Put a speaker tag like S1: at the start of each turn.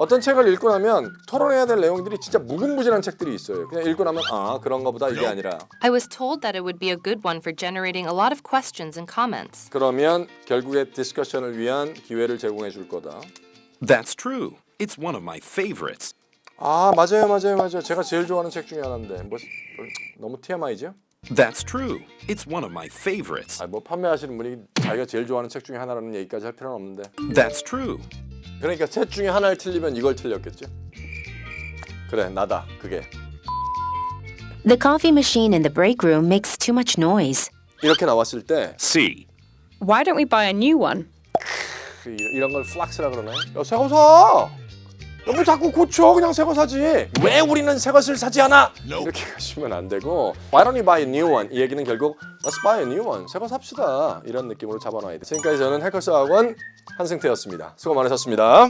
S1: 어떤 책을 읽고 나면 토론해야 될 내용들이 진짜 무궁무진한 책들이 있어요. 그냥 읽고 나면 아 그런가 보다 이게 아니라
S2: I was told that it would be a good one for generating a lot of questions and comments.
S1: 그러면 결국에 디스커션을 위한 기회를 제공해 줄 거다.
S3: That's true. It's one of my favorites.
S1: 아 맞아요 맞아요 맞아요. 제가 제일 좋아하는 책 중에 하나인데 뭐 너무 TMI죠?
S3: That's true. It's one of my favorites.
S1: 아뭐 판매하시는 분이 자기가 제일 좋아하는 책 중에 하나라는 얘기까지 할 필요는 없는데
S3: That's true.
S1: 그러니까 셋 중에 하나를 틀리면 이걸 틀렸겠죠? 그래 나다 그게
S4: The coffee machine in the break room makes too much noise.
S1: 이렇게 나왔을 때
S3: C.
S5: Why don't we buy a new one?
S1: 그 이- 이런 걸 플락스라 그러나요? 야 새거 사! 너무 자꾸 고쳐 그냥 새거 사지 왜 우리는 새 것을 사지 않아? 이렇게 가시면 안 되고 Why don't you buy a new one? 이 얘기는 결국 Let's buy a new one 새거 삽시다 이런 느낌으로 잡아놔야 돼 지금까지 저는 해커스 학원 한승태였습니다. 수고 많으셨습니다